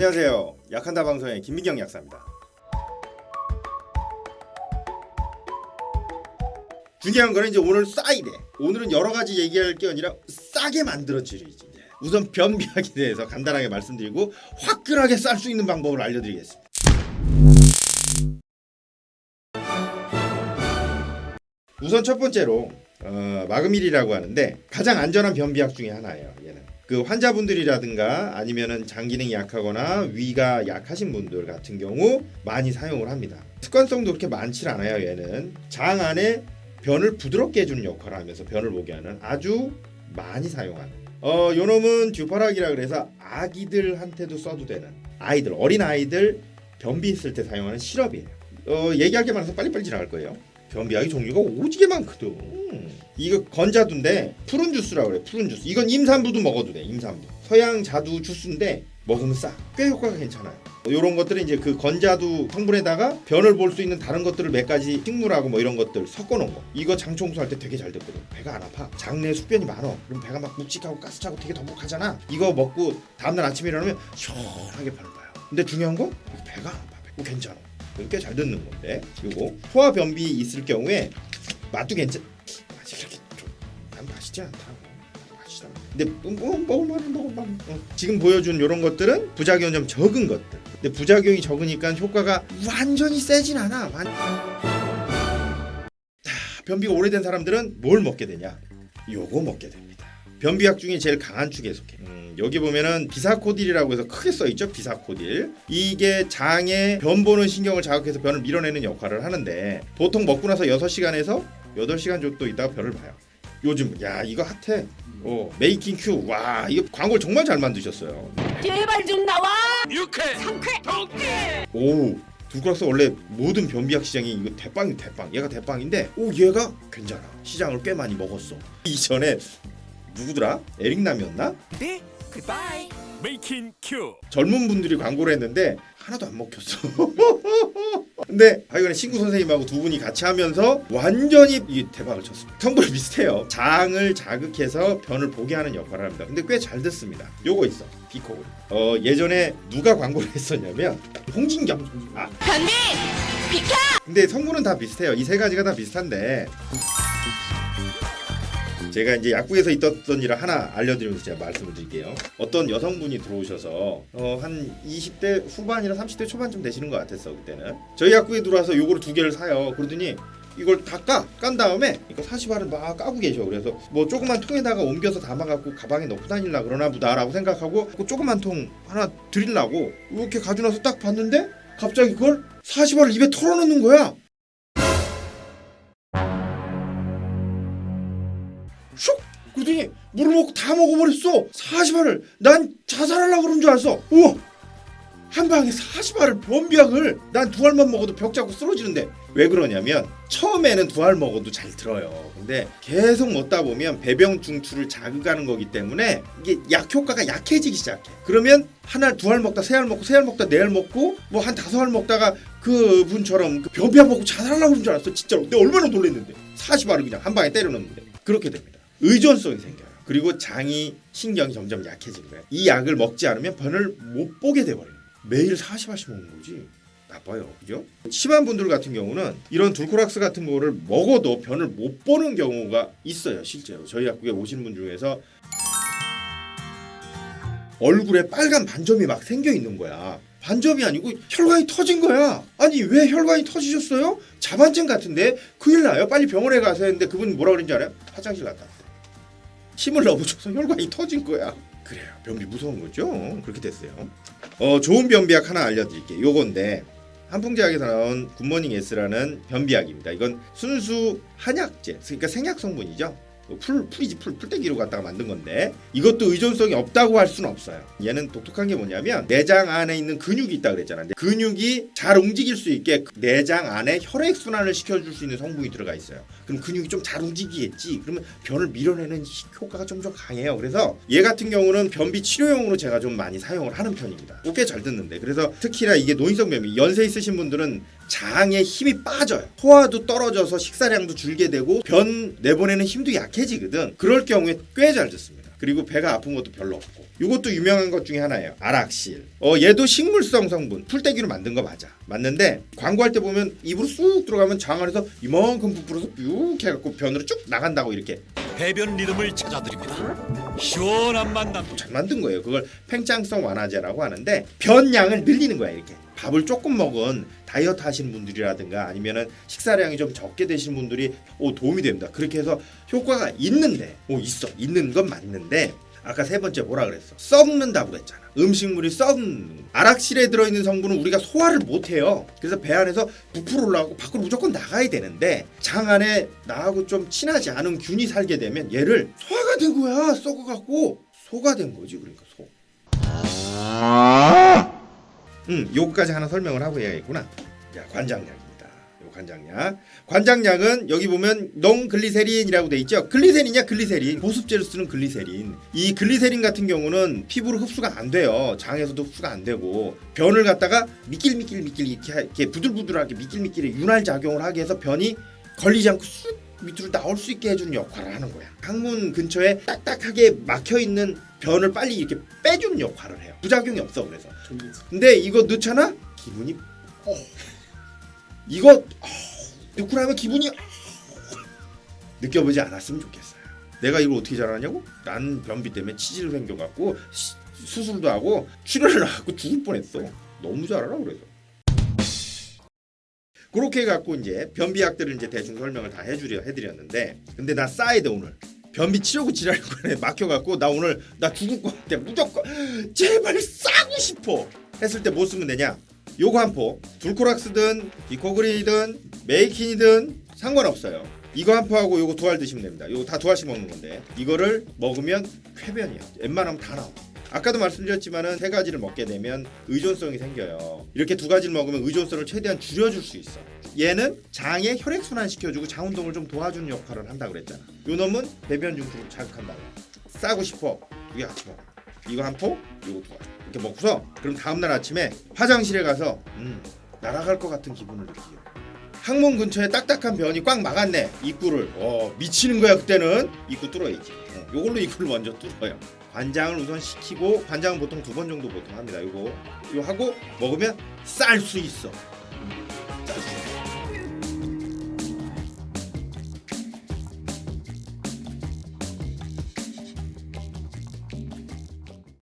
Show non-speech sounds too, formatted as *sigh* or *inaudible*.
안녕하세요. 약한다 방송의 김민경 약사입니다. 중요한 거는 이제 오늘 싸이래. 오늘은 여러 가지 얘기할 게 아니라 싸게 만들어지리지. 우선 변비약에 *laughs* 대해서 간단하게 말씀드리고 화끈하게 쌀 수 있는 방법을 알려드리겠습니다. 우선 첫 번째로 어, 마그밀이라고 하는데 가장 안전한 변비약 중에 하나예요. 얘는 그 환자분들이라든가 아니면은 장 기능이 약하거나 위가 약하신 분들 같은 경우 많이 사용을 합니다. 습관성도 그렇게 많지 않아요. 얘는 장 안에 변을 부드럽게 해주는 역할을 하면서 변을 보게 하는 아주 많이 사용하는. 어, 요놈은 듀파락이라 그래서 아기들한테도 써도 되는 아이들 어린 아이들 변비 있을 때 사용하는 시럽이에요. 어, 얘기할 게 많아서 빨리빨리 지나갈 거예요. 변비약이 종류가 오지게 많거든. 이거 건자두인데 푸른 주스라고 그래. 푸른 주스. 이건 임산부도 먹어도 돼. 임산부. 서양 자두 주스인데 먹으면 싸. 꽤 효과가 괜찮아요. 이런 것들은 이제 그 건자두 성분에다가 변을 볼 수 있는 다른 것들을 몇 가지 식물하고 뭐 이런 것들 섞어 놓은 거. 이거 장 청소할 때 되게 잘 됐거든. 배가 안 아파. 장내 숙변이 많어. 그럼 배가 막 묵직하고 가스차고 되게 더부룩하잖아. 이거 먹고 다음날 아침에 일어나면 시원하게 변을 봐요. 근데 중요한 건 배가 안 아파. 배고 괜찮아. 꽤 잘 듣는 건데. 요거 소화 변비 있을 경우에 맛도 괜찮 아직 그렇게 좀난 맛있지 않다고 맛있다. 근데 뭐, 뭐, 먹을만 먹을만 어. 지금 보여준 이런 것들은 부작용 좀 적은 것들. 근데 부작용이 적으니까 효과가 완전히 세진 않아. 완... 자, 변비가 오래된 사람들은 뭘 먹게 되냐? 요거 먹게 됩니다 변비약 중에 제일 강한 축에 속해. 음, 여기 보면은 비사코딜이라고 해서 크게 써 있죠. 비사코딜. 이게 장에 변 보는 신경을 자극해서 변을 밀어내는 역할을 하는데 보통 먹고 나서 6시간에서 8시간 정도 있다가 변을 봐요. 요즘 야 이거 핫해. 어, 메이킹 큐. 와, 이거 광고를 정말 잘 만드셨어요. 제발 좀 나와. 육회 상쾌. 통쾌 오, 두크락스 원래 모든 변비약 시장이 이거 대빵이 대빵. 얘가 대빵인데 오 얘가 괜찮아. 시장을 꽤 많이 먹었어. 이전에 누구더라? 에릭남이었나? 네 굿바이 메이킹 큐 젊은 분들이 광고를 했는데 하나도 안 먹혔어. *laughs* 근데 하여간에 신구 선생님하고 두 분이 같이 하면서 완전히 이 대박을 쳤습니다. 성분이 비슷해요. 장을 자극해서 변을 보게 하는 역할을 합니다. 근데 꽤잘 듣습니다. 요거 있어. 비코글. 어 예전에 누가 광고를 *laughs* 했었냐면 홍진경. 아 변비 비켜. 근데 성분은 다 비슷해요. 이 세 가지가 다 비슷한데 제가 이제 약국에서 있었던 일을 하나 알려드리면서 제가 말씀을 드릴게요. 어떤 여성분이 들어오셔서 어, 한 20대 후반이나 30대 초반쯤 되시는 것 같았어 그때는. 저희 약국에 들어와서 요거를 두 개를 사요. 그러더니 이걸 다 까. 깐 다음에 이거 사시바를 막 까고 계셔. 그래서 뭐 조그만 통에다가 옮겨서 담아갖고 가방에 넣고 다닐라 그러나 보다라고 생각하고 그 조그만 통 하나 드리려고 이렇게 나서 딱 봤는데 갑자기 그걸 사시바를 입에 털어넣는 거야. 그러더니 물을 먹고 다 먹어버렸어. 40알을 난 자살하려고 그런 줄 알았어. 우와! 한 방에 40알을 변비약을 난 두 알만 먹어도 벽 잡고 쓰러지는데 왜 그러냐면 처음에는 두 알 먹어도 잘 들어요. 근데 계속 먹다 보면 배병 중추를 자극하는 거기 때문에 이게 약 효과가 약해지기 시작해. 그러면 한 알, 두 알 먹다 세 알 먹고 세 알 먹다 네 알 먹고 뭐 한 다섯 알 먹다가 그 분처럼 그 변비약 먹고 자살하려고 그런 줄 알았어. 진짜로. 내가 얼마나 놀랐는데. 40알을 그냥 한 방에 때려 넣는데. 그렇게 됩니다. 의존성이 생겨요. 그리고 장이 신경이 점점 약해지는 거예요. 이 약을 먹지 않으면 변을 못 보게 돼버려요. 매일 40알씩 먹는 거지. 나빠요. 그죠? 심한 분들 같은 경우는 이런 둘코락스 같은 거를 먹어도 변을 못 보는 경우가 있어요. 실제로. 저희 약국에 오시는 분 중에서 얼굴에 빨간 반점이 막 생겨 있는 거야. 반점이 아니고 혈관이 터진 거야. 아니 왜 혈관이 터지셨어요? 자반증 같은데 큰일 나요. 빨리 병원에 가서 했는데 그분 뭐라 그랬는지 알아요? 화장실 갔다. 왔대. 힘을 너무 줘서 혈관이 터진 거야. 그래요. 변비 무서운 거죠. 그렇게 됐어요. 어 좋은 변비약 하나 알려드릴게요. 요건데 한풍제약에서 나온 굿모닝 S라는 변비약입니다. 이건 순수 한약제, 그러니까 생약 성분이죠. 풀 풀이지 풀 풀떼기로 갖다가 만든 건데 이것도 의존성이 없다고 할 수는 없어요. 얘는 독특한 게 뭐냐면 내장 안에 있는 근육이 있다 그랬잖아요. 근육이 잘 움직일 수 있게 그 내장 안에 혈액 순환을 시켜줄 수 있는 성분이 들어가 있어요. 그럼 근육이 좀 잘 움직이겠지. 그러면 변을 밀어내는 효과가 좀더 강해요. 그래서 얘 같은 경우는 변비 치료용으로 제가 좀 많이 사용을 하는 편입니다. 꽤 잘 듣는데 그래서 특히나 이게 노인성 변비 연세 있으신 분들은 장에 힘이 빠져요. 소화도 떨어져서 식사량도 줄게 되고 변 내보내는 힘도 약해 지거든. 그럴 경우에 꽤잘 듣습니다. 그리고 배가 아픈 것도 별로 없고. 이것도 유명한 것 중에 하나예요. 아락실. 어 얘도 식물성 성분 풀떼기로 만든 거 맞아. 맞는데 광고할 때 보면 입으로 쑥 들어가면 장 안에서 이만큼 부풀어서 쭉 해갖고 변으로 쭉 나간다고 이렇게 배변 리듬을 찾아드립니다. 시원한 만남. 잘 만든 거예요. 그걸 팽창성 완화제라고 하는데 변량을 늘리는 거야 이렇게. 밥을 조금 먹은 다이어트 하시는 분들이라든가 아니면은 식사량이 좀 적게 되시는 분들이 오 도움이 됩니다. 그렇게 해서 효과가 있는데 오 있어 있는 건 맞는데 아까 세 번째 뭐라 그랬어? 썩는다고 그랬잖아. 음식물이 썩는 아락실에 들어있는 성분은 우리가 소화를 못해요. 그래서 배 안에서 부풀어 올라가고 밖으로 무조건 나가야 되는데 장 안에 나하고 좀 친하지 않은 균이 살게 되면 얘를 소화가 된 거야 썩어갖고 소가 된 거지 그러니까 소. 음, 요거까지 하나 설명을 하고 해야겠구나. 야, 관장약 입니다. 요 관장약. 관장약은 여기 보면 농글리세린이라고 돼 있죠. 글리세린이야, 글리세린. 보습제로 쓰는 글리세린. 이 글리세린 같은 경우는 피부로 흡수가 안 돼요. 장에서도 흡수가 안 되고 변을 갖다가 미끌미끌 미끌 이렇게, 하- 이렇게 부들부들하게 미끌미끌 윤활 작용을 하게 해서 변이 걸리지 않고 쑥 밑으로 나올 수 있게 해주는 역할을 하는 거야. 항문 근처에 딱딱하게 막혀 있는 변을 빨리 이렇게 빼주는 역할을 해요. 부작용이 없어 그래서. 근데 이거 넣잖아? 기분이 어. 이거 어. 넣고 나면 기분이 어. 느껴보지 않았으면 좋겠어요. 내가 이걸 어떻게 잘하냐고? 난 변비 때문에 치질 생겨갖고 시- 수술도 하고 출혈을 하고 죽을 뻔했어. 너무 잘 알아 그래서. 그렇게 해갖고 이제 변비약들을 이제 대충 설명을 다 해주려 해드렸는데 근데 나돼 오늘. 변비 치려고 지랄관에 막혀갖고 나 오늘 나 죽을 것 같아 무조건 제발 싸고 싶어 했을 때 뭐 쓰면 되냐 요거 한 포 둘코락스든 비코그리든 메이킨이든 상관없어요 이거 한 포하고 요거 두 알 드시면 됩니다 요거 다 두 알씩 먹는 건데 이거를 먹으면 쾌변이야 웬만하면 다 나와 아까도 말씀드렸지만은 세 가지를 먹게 되면 의존성이 생겨요 이렇게 두 가지를 먹으면 의존성을 최대한 줄여줄 수 있어 얘는 장에 혈액 순환 시켜주고 장 운동을 좀 도와주는 역할을 한다 그랬잖아. 요 놈은 배변 중추를 자극한다. 싸고 싶어. 이게 같이. 이거 한 포, 이거 두 알. 이렇게 먹고서 그럼 다음 날 아침에 화장실에 가서 음 날아갈 것 같은 기분을 느끼게. 항문 근처에 딱딱한 변이 꽉 막았네 입구를. 어 미치는 거야 그때는 입구 뚫어야지. 어, 요걸로 입구를 먼저 뚫어요. 관장을 우선 시키고 관장은 보통 두 번 정도 보통 합니다. 요거 요 하고 먹으면 쌀 수 있어.